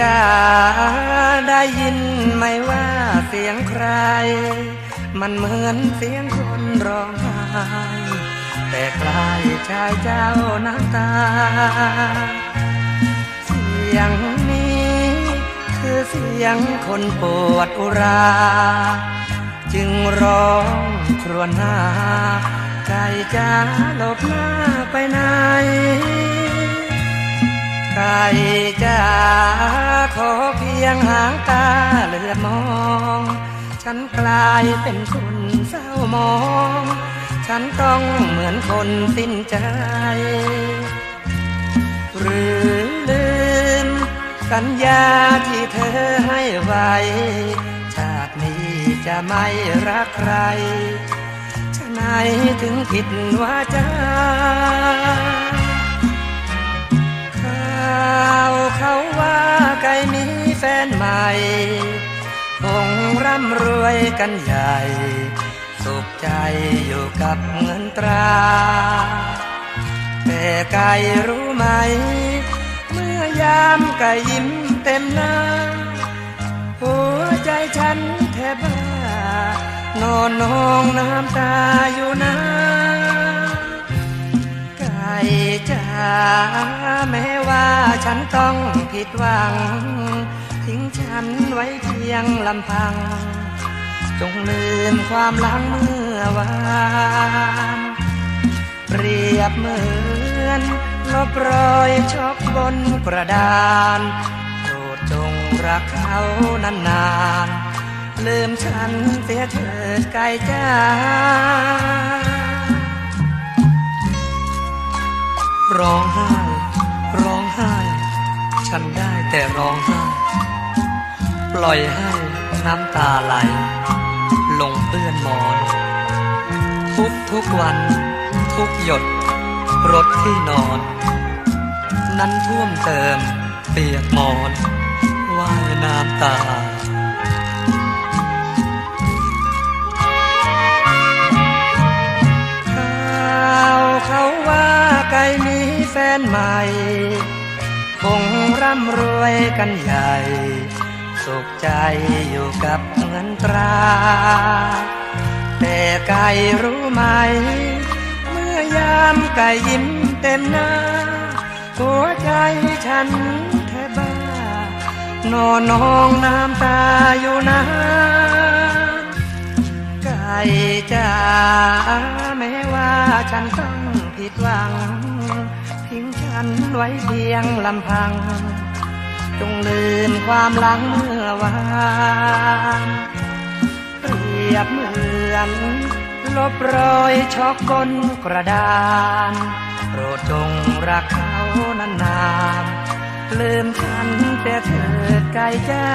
จะได้ยินไหมว่าเสียงใคร มันเหมือนเสียงคนร้องไห้แต่คล้ายชายเจ้าน้ำตา เสียงนี้คือเสียงคนปวดอุรา จึงร้องครวญหน้าไก่จ้าหลบหน้าไปไหนไก่จ้า ขอเพียงหางตาเหลือมอง ฉันกลายเป็นคนเศร้ามอง ฉันต้องเหมือนคนสิ้นใจ หรือลืม สัญญาที่เธอให้ไว้ ชาตินี้จะไม่รักใครฉะไหนถึงผิดว่าจา วยกันใหญ่ สุขใจอยู่กับเงินตรา แต่ไก่รู้ไหม เมื่อยามไก่ยิ้มเต็มหน้า หัวใจฉันแทบบ้านอนนองน้ำตาอยู่นะไก่จ๋าแม้ว่าฉันต้องผิดหวังทิ้งฉันไว้เพียงลำพัง จงลืมความหลังเมื่อวานเปรียบเหมือนลบรอยช็อกบนกระดานโปรดจงรักเขานานๆลืมฉันเสียเถิดไก่จ้าร้องไห้ ร้องไห้ ฉันได้แต่ร้องไห้ ปล่อยให้น้ำตาไหล ลงเปื้อนมอน ทุกทุกวัน ทุกหยด รถที่นอน นั้นท่วมเติม เปียกมอนว่ายน้ำตาข่าวเขาว่าไก่มีแฟนใหม่ คงร่ำรวยกันใหญ่ สุขใจอยู่กับเงินตรา แต่ไก่รู้ไหม เมื่อยามไก่ยิ้มเต็มหน้า หัวใจฉันแทบบ้านอนนองน้ำตาอยู่นะไก่จ๋าแม้ว่าฉันต้องผิดหวัง ทิ้งฉันไว้เพียงลำพัง จงลืมความหลังเมื่อวานเปรียบเหมือน ลบรอยช็อกบนกระดานโปรดจงรักเขานานๆลืมฉันแต่เธอไกลจ้า